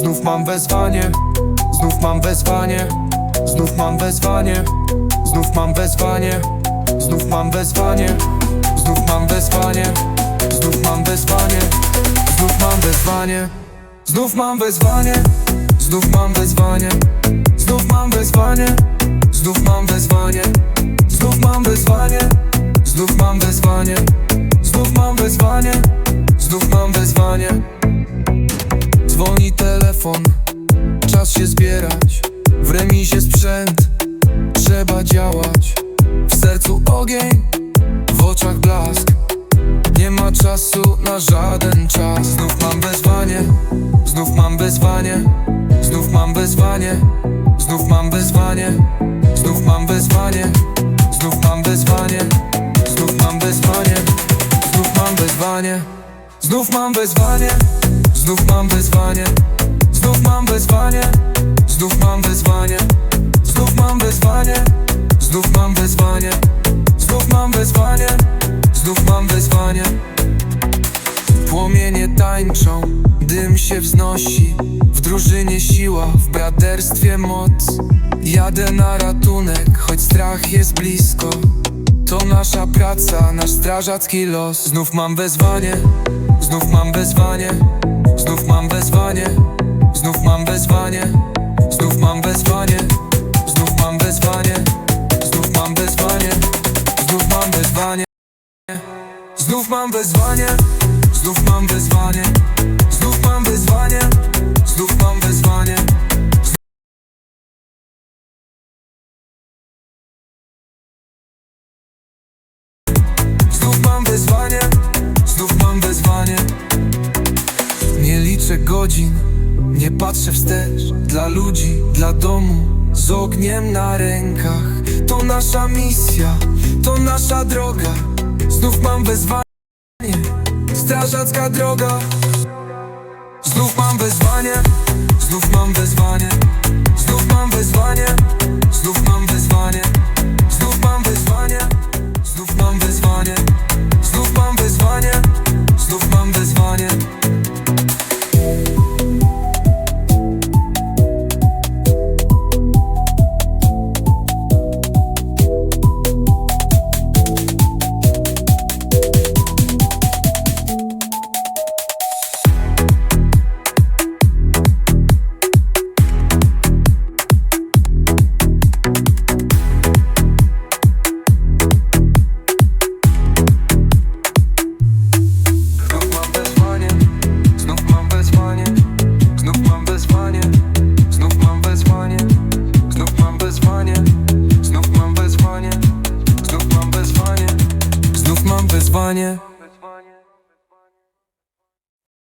Znów mam wezwanie, znów mam wezwanie, znów mam wezwanie, znów mam wezwanie, znów mam wezwanie, znów mam wezwanie, znów mam wezwanie, znów mam wezwanie, znów mam wezwanie, znów mam wezwanie, znów mam wezwanie, znów mam wezwanie, znów mam wezwanie, znów mam wezwanie, znów mam wezwanie, znów mam wezwanie. Telefon, czas się zbierać W remisie sprzęt, trzeba działać W sercu ogień, w oczach blask. Nie ma czasu na żaden czas. Znów mam wezwanie, znów mam wezwanie Znów mam wezwanie, znów mam wezwanie Znów mam wezwanie, znów mam wezwanie Znów mam wezwanie, znów mam wezwanie Znów mam wezwanie, znów mam wezwanie Znów mam wezwanie, znów mam wezwanie Znów mam wezwanie, znów mam wezwanie Znów mam wezwanie, znów mam wezwanie. Płomienie tańczą, dym się wznosi W drużynie siła, w braterstwie moc. Jadę na ratunek, choć strach jest blisko. To nasza praca, nasz strażacki los. Znów mam wezwanie, znów mam wezwanie Znów mam wezwanie, znów mam wezwanie Znów mam wezwanie, znów mam wezwanie Znów mam wezwanie, znów mam wezwanie Znów mam wezwanie, znów mam wezwanie Znów mam wezwanie, znów mam wezwanie. Znów mam wezwanie, mam wezwanie. Nie liczę godzin, nie patrzę wstecz Dla ludzi, dla domu, z ogniem na rękach. To nasza misja, to nasza droga. Znów mam wezwanie, strażacka droga. Znów mam wezwanie, znów mam wezwanie. Znów mam wezwanie, znów mam wezwanie. Znów mam wezwanie, znów mam wezwanie wyzwanie